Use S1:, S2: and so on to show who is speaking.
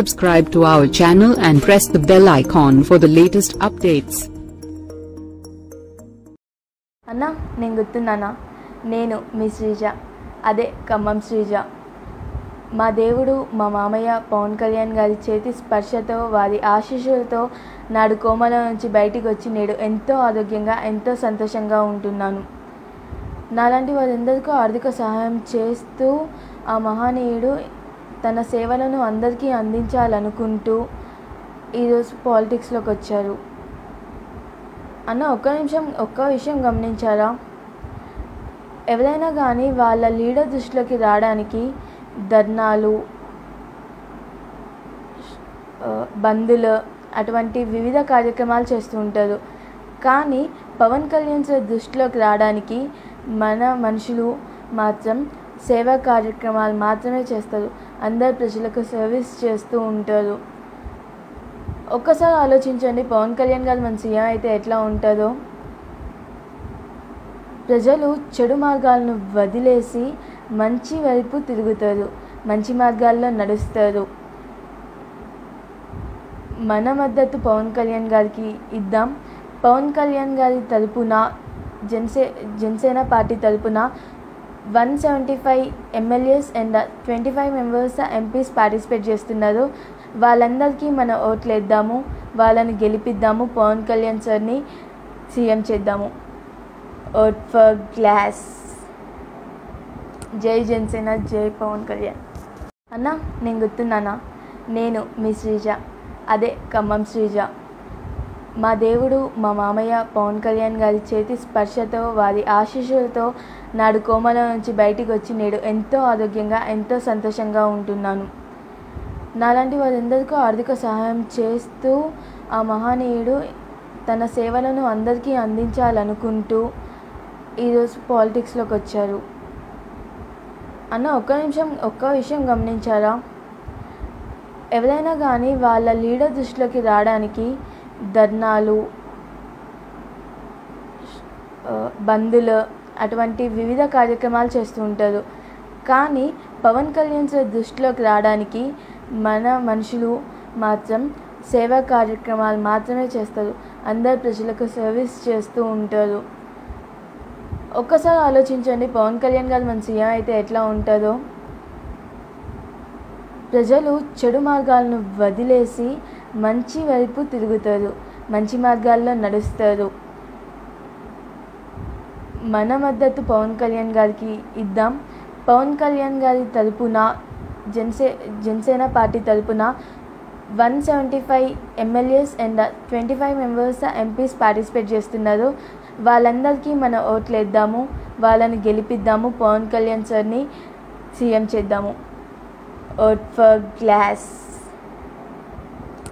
S1: Subscribe to our channel and press the bell icon for the latest updates.
S2: అన్నా నేను గుర్తున్నానా? నేను మీ శ్రీజ. అదే ఖమ్మం శ్రీజ. మా దేవుడు మా మామయ్య పవన్ కళ్యాణ్ గారి చేతి స్పర్శతో వారి ఆశీస్సులతో నాడు కోమల నుంచి బయటికి వచ్చి నేడు ఎంతో ఆరోగ్యంగా ఎంతో సంతోషంగా ఉంటున్నాను. నాలాంటి వారందరికీ ఆర్థిక సహాయం చేస్తూ ఆ మహానీయుడు తన సేవలను అందరికీ అందించాలనుకుంటూ ఈరోజు పాలిటిక్స్లోకి వచ్చారు. అన్న ఒక్క నిమిషం ఒక్క విషయం గమనించారా? ఎవరైనా కానీ వాళ్ళ లీడర్ దృష్టిలోకి రావడానికి ధర్నాలు బందులు అటువంటి వివిధ కార్యక్రమాలు చేస్తూ ఉంటారు. కానీ పవన్ కళ్యాణ్ సార్ దృష్టిలోకి రావడానికి మన మనుషులు మాత్రం సేవా కార్యక్రమాలు మాత్రమే చేస్తారు. అందరు ప్రజలకు సర్వీస్ చేస్తూ ఉంటారు. ఒక్కసారి ఆలోచించండి. పవన్ కళ్యాణ్ గారు మన సీఎం అయితే ఎట్లా ఉంటారో ప్రజలు చెడు మార్గాలను వదిలేసి మంచి వైపు తిరుగుతారు. మంచి మార్గాల్లో నడుస్తారు. మన మద్దతు పవన్ కళ్యాణ్ గారికి ఇద్దాం. పవన్ కళ్యాణ్ గారి తరపున జనసే జనసేన పార్టీ తరపున one seventy five MLAs and twenty five members MPs participate చేస్తున్నారు. వాళ్ళందరికీ మన ఓట్లు వేద్దాము. వాళ్ళని గెలిపిద్దాము. పవన్ కళ్యాణ్ సార్ని సీఎం చేద్దాము. Vote for glass. జై జనసేన జై పవన్ కళ్యాణ్. అన్నా నేను గుర్తున్నానా? నేను మీ శ్రీజ. అదే ఖమ్మం శ్రీజ. మా దేవుడు మా మామయ్య పవన్ కళ్యాణ్ గారి చేతి స్పర్శతో వారి ఆశీస్సులతో నాడు కోమల నుంచి బయటికి వచ్చి నేడు ఎంతో ఆరోగ్యంగా ఎంతో సంతోషంగా ఉంటున్నాను. నాలాంటి వారందరికీ ఆర్థిక సహాయం చేస్తూ ఆ మహనీయుడు తన సేవలను అందరికీ అందించాలనుకుంటూ ఈరోజు పాలిటిక్స్లోకి వచ్చారు. అన్న ఒక్క నిమిషం ఒక్క విషయం గమనించారా? ఎవరైనా కానీ వాళ్ళ లీడర్ దృష్టిలోకి రావడానికి ధర్నాలు బందులు అటువంటి వివిధ కార్యక్రమాలు చేస్తూ ఉంటారు. కానీ పవన్ కళ్యాణ్ సార్ దృష్టిలోకి రావడానికి మన మనుషులు మాత్రం సేవా కార్యక్రమాలు మాత్రమే చేస్తారు. అందరు ప్రజలకు సర్వీస్ చేస్తూ ఉంటారు. ఒక్కసారి ఆలోచించండి పవన్ కళ్యాణ్ గారు మన సీఎం అయితే ఎట్లా ఉంటుందో ప్రజలు చెడు మార్గాలను వదిలేసి మంచి వైపు తిరుగుతారు మంచి మార్గాల్లో నడుస్తారు. మన మద్దతు పవన్ కళ్యాణ్ గారికి ఇద్దాం. పవన్ కళ్యాణ్ గారి తరపున జనసే జనసేన పార్టీ తరపున one seventy five MLAs and twenty five members MPs participate చేస్తున్నారు. వాళ్ళందరికీ మన ఓట్లు వేద్దాము వాళ్ళని గెలిపిద్దాము పవన్ కళ్యాణ్ సార్ని సీఎం చేద్దాము. Vote for glass.